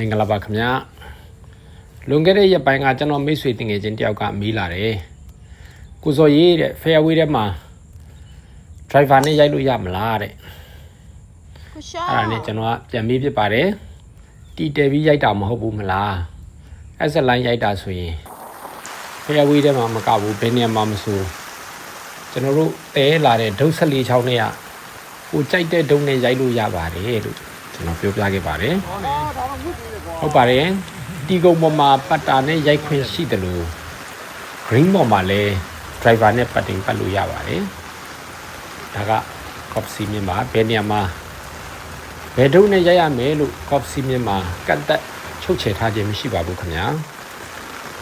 မင်္ဂလာပါခင်ဗျာလွန်ခဲ့တဲ့ရက်ပိုင်းကကျွန်တော်မိတ်ဆွေတင်ငယ်ချင်းတယောက်ကမေးလာတယ်ကိုစော်ရေးတဲ့ fairway ထဲမှာ driver နဲ့ရိုက်လို့ရမလားတဲ့ကိုရှာအဲ့ဒါနဲ့ကျွန်တော်ကပြန်မေးဖြစ်ပါတယ်တီတယ်ပြီးရိုက်တာမဟုတ်ဘူးမလားအဲ့ဆက်လိုင်းရိုက်တာဆိုရင် fairway ထဲမှာမကဘူးဘယ်နေရာမှာမဆိုကျွန်တော်တို့တဲလာတဲ့ဒုတ်ဆက်လေးချောင်းတွေကကိုကြိုက်တဲ့ဒုံနဲ့ရိုက်လို့ရပါတယ်လို့ ကျွန်တော်ပြောပြခဲ့ပါတယ်ဟုတ်ပါတယ်တီကုံပေါ်မှာပတ်တာနဲ့ရိုက်ခွင့်ရှိတယ်လို့ green ပေါ်မှာလည်း driver နဲ့ပတ်တင်ပတ်လို့ရပါတယ်ဒါက cop c မြင်မှာဘယ်နေရာမှာဘယ်တုံးနဲ့ရိုက်ရမယ်လို့ cop c မြင်မှာကတ်တက်ချုပ်ချယ်ထားခြင်းမရှိပါဘူးခင်ဗျာ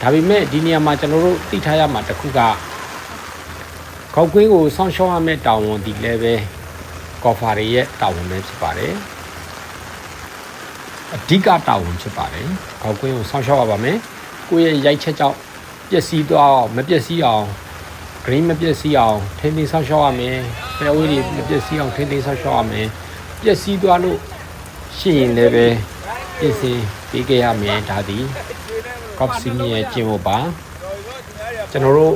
ဒါပေမဲ့ဒီနေရာမှာကျွန်တော်တို့သိထားရမှာတစ်ခုကကောက်ကွင်းကိုစောင့်ရှောက်ရမယ့်တာဝန်ဒီလည်းပဲကော်ဖာတွေရဲ့တာဝန်ပဲဖြစ်ပါတယ် အဓိကတာဝန်ဖြစ်ပါတယ်။ကောက်ကွင်းကိုဆောင်းရှောက်ရပါမယ်။ကိုယ့်ရဲ့ရိုက်ချက်ကြောင့်ပျက်စီးသွားအောင်မပျက်စီးအောင် green မပျက်စီးအောင်ထိန်းသိမ်းဆောင်းရှောက်ရမယ်။ fairway တွေမပျက်စီးအောင်ထိန်းသိမ်းဆောင်းရှောက်ရမယ်။ပျက်စီးသွားလို့ရှိရင်လည်းပဲပြင်ဆင်ပေးခဲ့ရမယ်ဒါသည် cop sim ရဲ့ကျင့်ဝတ်ပါကျွန်တော်တို့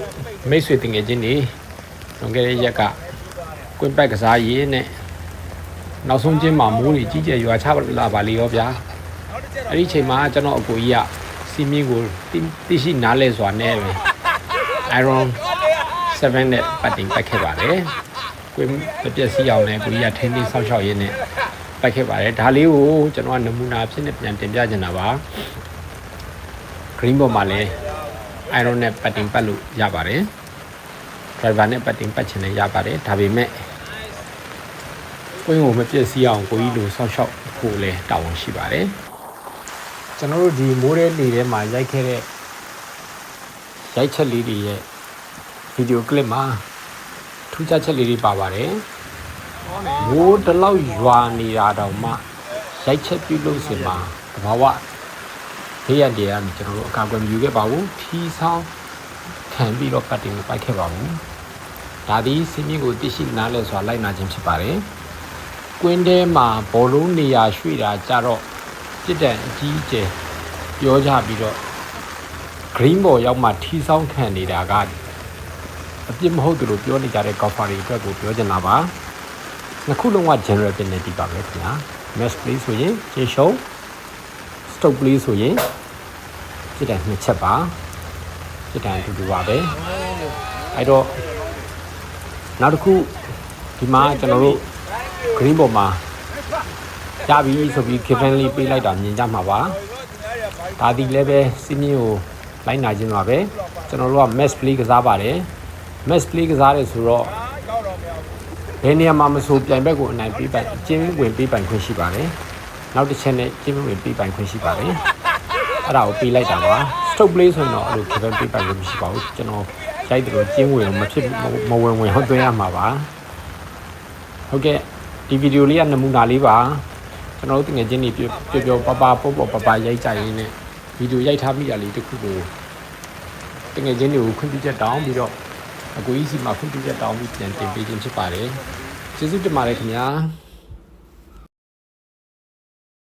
မိတ်ဆွေတင်ငယ်ချင်းတွေလွန်ခဲ့တဲ့ရက်ကကွင်းပတ်ကစားရေးနဲ့ နောက်ဆုံးချင်းမှာမိုးတွေကြီးကျယ်ရွာချလာပါလေရောဗျာအဲ့ဒီအချိန်မှာကျွန်တော်အကိုကြီးကစီမင်းကိုတိတိရှိနားလဲစွာနဲ့ပဲ iron 7နဲ့ပတ်တင်ပတ်ခဲ့ပါတယ်။ကိုယ်မပြည့်စည်အောင်လည်းကိုကြီးကထင်းထင်းဆောက်ရှောက်ရင်းနဲ့ပတ်ခဲ့ပါတယ်။ဒါလေးကိုကျွန်တော်ကနမူနာဖြစ်နေပြန်တင်ပြချင်တာပါ။ green ပေါ်မှာလည်း iron နဲ့ပတ်တင်ပတ်လို့ရပါတယ်။ driver နဲ့ပတ်တင်ပတ်ချင်လည်းရပါတယ်။ဒါပေမဲ့ ကိုင်းကိုမပြည့်စည်အောင်ကိုကြီးလိုဆောက်ရှောက်ဖို့လည်းတာဝန်ရှိပါတယ်။ကျွန်တော်တို့ဒီမိုးရဲလေထဲမှာရိုက်ခဲ့တဲ့ရိုက်ချက်လေးတွေရဲ့ဗီဒီယိုကလစ်မှာထူးခြားချက်လေးတွေပါပါတယ်။မိုးတစ်လောက်ရွာနေတာတောင်မှရိုက်ချက်ပြုလို့စင်မှာတဘာဝဘေးရန်တွေကနေကျွန်တော်တို့အကာအကွယ်မယူခဲ့ပါဘူး။ထီဆောင်ခံပြီးတော့ပတ်တင်မပိုက်ခဲ့ပါဘူး။ဒါသည်စင်းမြင့်ကိုသိရှိနားလဲစွာလိုက်နာခြင်းဖြစ်ပါတယ်။ ကွင်းထဲမှာဘောလုံးနေရာရွှေ့တာကြတော့ပြစ်ဒဏ်အကြီးအကျယ်ပြောကြပြီးတော့ green ပေါ်ရောက်မှထီဆောင်ခံနေတာကအပြစ်မဟုတ်သူလို့ပြောနေကြတဲ့ golfer တွေအတွက်ကိုပြောချင်တာပါနှစ်ခုလုံးက general penalty ပါပဲခင်ဗျာ match play ဆိုရင်ကျင်းရှုံး stroke play ဆိုရင်ပြစ်ဒဏ်နှစ်ချက်ပါပြစ်ဒဏ်အတူတူပါပဲအဲ့တော့နောက်တစ်ခုဒီမှာကျွန်တော်တို့ green ပေါ်မှာရပြီဆိုပြီး given လေးပေးလိုက်တာမြင်ကြမှာပါဒါဒီလည်းပဲစီမင်းကိုလိုက်နာခြင်းပါပဲကျွန်တော်တို့က match play ကစားပါတယ် match play ကစားတယ်ဆိုတော့ဘယ်နေရာမှာမဆိုပြိုင်ဘက်ကိုအနိုင်ပေးပိုင်ကျင်းဝင်ပေးပိုင်ခွင့်ရှိပါတယ်နောက်တစ်ချက်နဲ့ကျင်းဝင်ပေးပိုင်ခွင့်ရှိပါတယ်အဲ့ဒါကိုပေးလိုက်တာပါ stroke play ဆိုရင်တော့အဲ့လို given ပေးပိုင်ခွင့်မရှိပါဘူးကျွန်တော်ရိုက်တယ်လို့ကျင်းဝင်မဖြစ်မဝင်ဝင်ဟုတ်သွင်းရမှာပါဟုတ်ကဲ့ ဒီဗီဒီယိုလေးကနမူနာလေးပါကျွန်တော်တို့တကယ်ချင်းနေပြပြပြပပပေါ့ပေါ့ပပရိုက်ကြရင်းနဲ့ဗီဒီယိုရိုက်ထားမိတာလေးတစ်ခုကိုတကယ်ချင်းတွေကိုခွင့်ပြုချက်တောင်းပြီးတော့အကူကြီးစီမှာခွင့်ပြုချက်တောင်းပြီးပြန်တင်ပေးခြင်းဖြစ်ပါတယ်ကျေးဇူးတင်ပါတယ်ခင်ဗျာ